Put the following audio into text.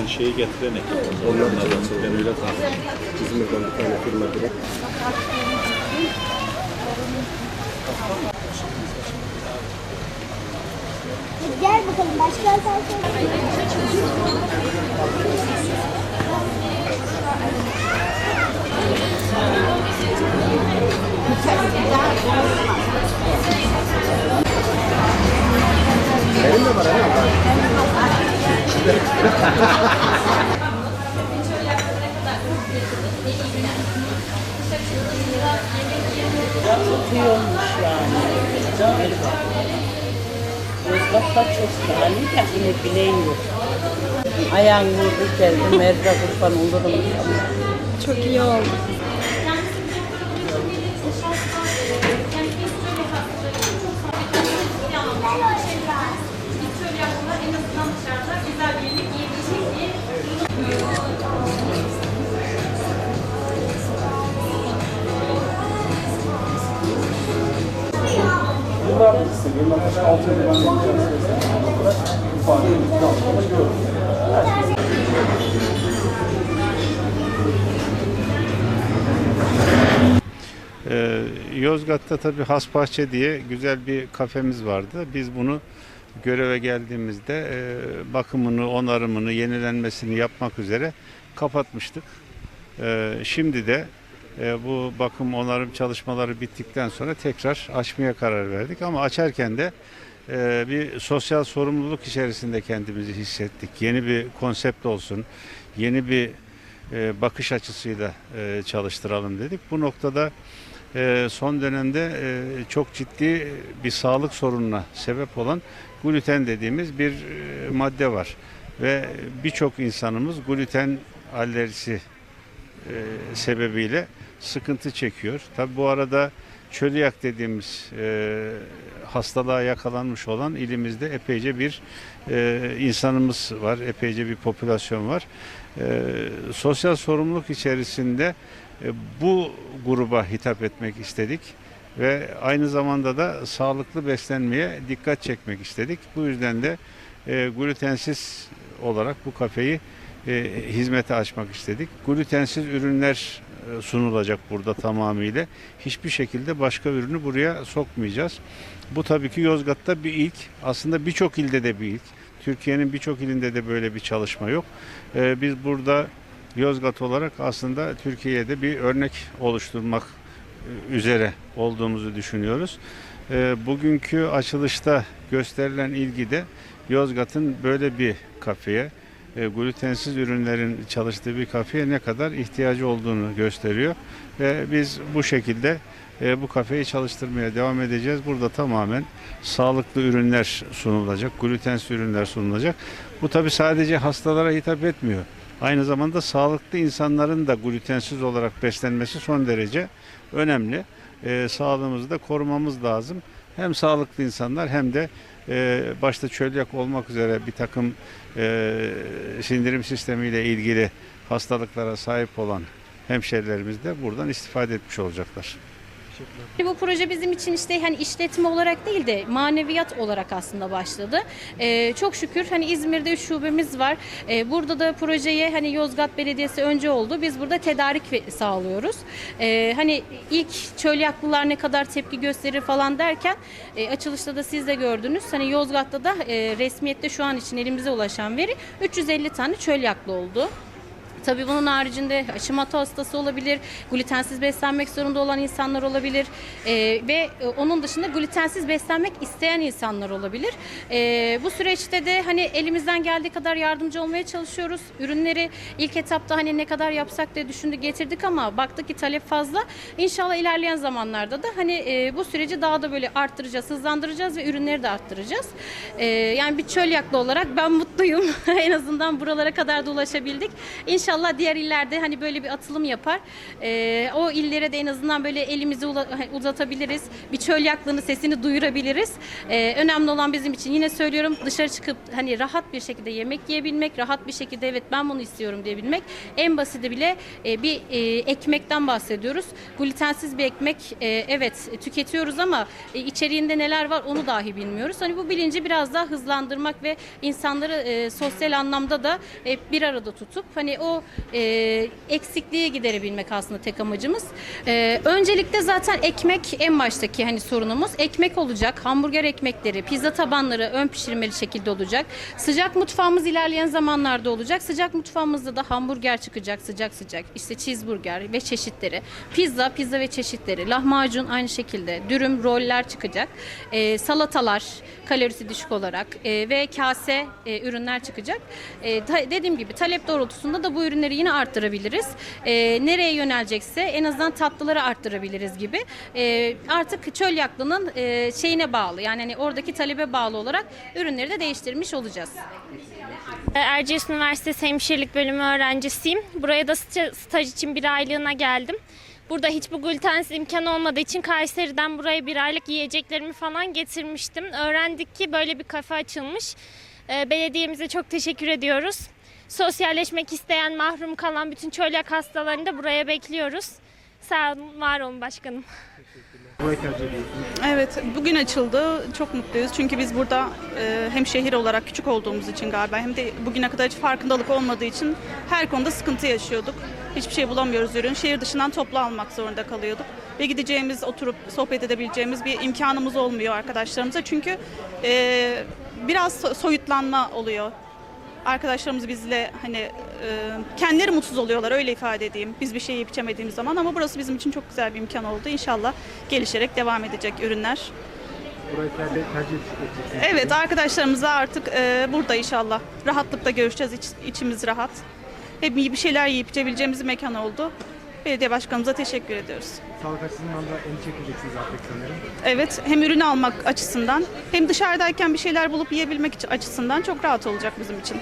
Ben şeyi getiren ekip. Onlar da ben öyle tahmin İzmir'den bir tane firma direkt. Gel bakalım başka sen söyle. Benim de var ha. Çok iyi olmuş yani. Güzel. Yozgat'ta çok pahalı da yine bileğim yok. Ayağın vurdu geldi. Merve kurban olurum. Çok iyi oldu. Ee, Yozgat'ta tabii Hasbahçe diye güzel bir kafemiz vardı. Biz bunu göreve geldiğimizde e, bakımını, onarımını, yenilenmesini yapmak üzere kapatmıştık. Ee, şimdi de bu bakım onarım çalışmaları bittikten sonra tekrar açmaya karar verdik. Ama açarken de e, bir sosyal sorumluluk içerisinde kendimizi hissettik. Yeni bir konsept olsun, yeni bir e, bakış açısıyla e, çalıştıralım dedik. Bu noktada e, son dönemde e, çok ciddi bir sağlık sorununa sebep olan gluten dediğimiz bir e, madde var. Ve birçok insanımız gluten alerjisi e, sebebiyle sıkıntı çekiyor. Tabi bu arada çölyak dediğimiz e, hastalığa yakalanmış olan ilimizde epeyce bir e, insanımız var, epeyce bir popülasyon var. E, sosyal sorumluluk içerisinde e, bu gruba hitap etmek istedik ve aynı zamanda da sağlıklı beslenmeye dikkat çekmek istedik. Bu yüzden de e, glutensiz olarak bu kafeyi e, hizmete açmak istedik. Glutensiz ürünler e, sunulacak burada tamamıyla. Hiçbir şekilde başka ürünü buraya sokmayacağız. Bu tabii ki Yozgat'ta bir ilk. Aslında birçok ilde de bir ilk. Türkiye'nin birçok ilinde de böyle bir çalışma yok. E, biz burada Yozgat olarak aslında Türkiye'de bir örnek oluşturmak e, üzere olduğumuzu düşünüyoruz. E, Bugünkü açılışta gösterilen ilgi de Yozgat'ın böyle bir kafeye, e, glutensiz ürünlerin çalıştığı bir kafeye ne kadar ihtiyacı olduğunu gösteriyor. Ve biz bu şekilde e, bu kafeyi çalıştırmaya devam edeceğiz. Burada tamamen sağlıklı ürünler sunulacak, glutensiz ürünler sunulacak. Bu tabi sadece hastalara hitap etmiyor. Aynı zamanda sağlıklı insanların da glutensiz olarak beslenmesi son derece önemli. E, sağlığımızı da korumamız lazım. Hem sağlıklı insanlar hem de e, başta çölyak olmak üzere bir takım e, sindirim sistemiyle ilgili hastalıklara sahip olan hemşerilerimiz de buradan istifade etmiş olacaklar. Bu proje bizim için işte hani işletme olarak değil de maneviyat olarak aslında başladı. Ee, çok şükür hani İzmir'de üç şubemiz var. Ee, burada da projeye hani Yozgat Belediyesi önce oldu. Biz burada tedarik sağlıyoruz. Ee, hani ilk çölyaklılar ne kadar tepki gösterir falan derken e, açılışta da siz de gördünüz. Hani Yozgat'ta da e, resmiyette şu an için elimize ulaşan veri 350 tane çölyaklı oldu. Tabii bunun haricinde Hashimoto hastası olabilir, glutensiz beslenmek zorunda olan insanlar olabilir Ee, ve e, onun dışında glutensiz beslenmek isteyen insanlar olabilir. Ee, bu süreçte de hani elimizden geldiği kadar yardımcı olmaya çalışıyoruz. Ürünleri ilk etapta hani ne kadar yapsak diye düşündük getirdik ama baktık ki talep fazla. İnşallah ilerleyen zamanlarda da hani e, bu süreci daha da böyle arttıracağız, hızlandıracağız ve ürünleri de arttıracağız. Ee, yani bir çölyaklı olarak ben mutluyum. en azından buralara kadar da ulaşabildik. İnşallah İnşallah diğer illerde hani böyle bir atılım yapar. Ee, o illere de en azından böyle elimizi uzatabiliriz. Bir çöl yaklığını sesini duyurabiliriz. Ee, önemli olan bizim için yine söylüyorum dışarı çıkıp hani rahat bir şekilde yemek yiyebilmek, rahat bir şekilde evet ben bunu istiyorum diyebilmek. En basiti bile e, bir e, ekmekten bahsediyoruz. Glutensiz bir ekmek e, evet tüketiyoruz ama e, içeriğinde neler var onu dahi bilmiyoruz. Hani bu bilinci biraz daha hızlandırmak ve insanları e, sosyal anlamda da e, bir arada tutup hani o e, eksikliği giderebilmek aslında tek amacımız. E, öncelikle zaten ekmek en baştaki hani sorunumuz. Ekmek olacak, hamburger ekmekleri, pizza tabanları ön pişirmeli şekilde olacak. Sıcak mutfağımız ilerleyen zamanlarda olacak. Sıcak mutfağımızda da hamburger çıkacak sıcak sıcak. İşte cheeseburger ve çeşitleri. Pizza, pizza ve çeşitleri. Lahmacun aynı şekilde. Dürüm, roller çıkacak. E, salatalar kalorisi düşük olarak e, ve kase e, ürünler çıkacak. E, ta- dediğim gibi talep doğrultusunda da bu ürünleri yine arttırabiliriz. E, nereye yönelecekse en azından tatlıları arttırabiliriz gibi. E, artık çöl yaklının e, şeyine bağlı yani hani oradaki talebe bağlı olarak ürünleri de değiştirmiş olacağız. Erciyes Üniversitesi Hemşirelik Bölümü öğrencisiyim. Buraya da sta- staj için bir aylığına geldim. Burada hiçbir glutensiz imkan olmadığı için Kayseri'den buraya bir aylık yiyeceklerimi falan getirmiştim. Öğrendik ki böyle bir kafe açılmış. Ee, Belediyemize çok teşekkür ediyoruz. Sosyalleşmek isteyen, mahrum kalan bütün çölyak hastalarını da buraya bekliyoruz. Sağ olun, var olun başkanım. Burayı tercih ediyorsunuz. Evet, bugün açıldı. Çok mutluyuz. Çünkü biz burada e, hem şehir olarak küçük olduğumuz için galiba hem de bugüne kadar hiç farkındalık olmadığı için her konuda sıkıntı yaşıyorduk. Hiçbir şey bulamıyoruz ürün. Şehir dışından toplu almak zorunda kalıyorduk. Ve gideceğimiz, oturup sohbet edebileceğimiz bir imkanımız olmuyor arkadaşlarımıza. Çünkü e, biraz so- soyutlanma oluyor. Arkadaşlarımız bizle hani e, kendileri mutsuz oluyorlar öyle ifade edeyim. Biz bir şey yiyip içemediğimiz zaman ama burası bizim için çok güzel bir imkan oldu. İnşallah gelişerek devam edecek ürünler. Burayı tercih, tercih edeceksiniz. Evet arkadaşlarımızla artık e, burada inşallah rahatlıkla görüşeceğiz. İç- içimiz rahat. Hep iyi bir şeyler yiyip içebileceğimiz bir mekan oldu. Belediye başkanımıza teşekkür ediyoruz. Sağlık açısından da endişe edeceksiniz artık sanırım. Evet hem ürün almak açısından hem dışarıdayken bir şeyler bulup yiyebilmek açısından çok rahat olacak bizim için.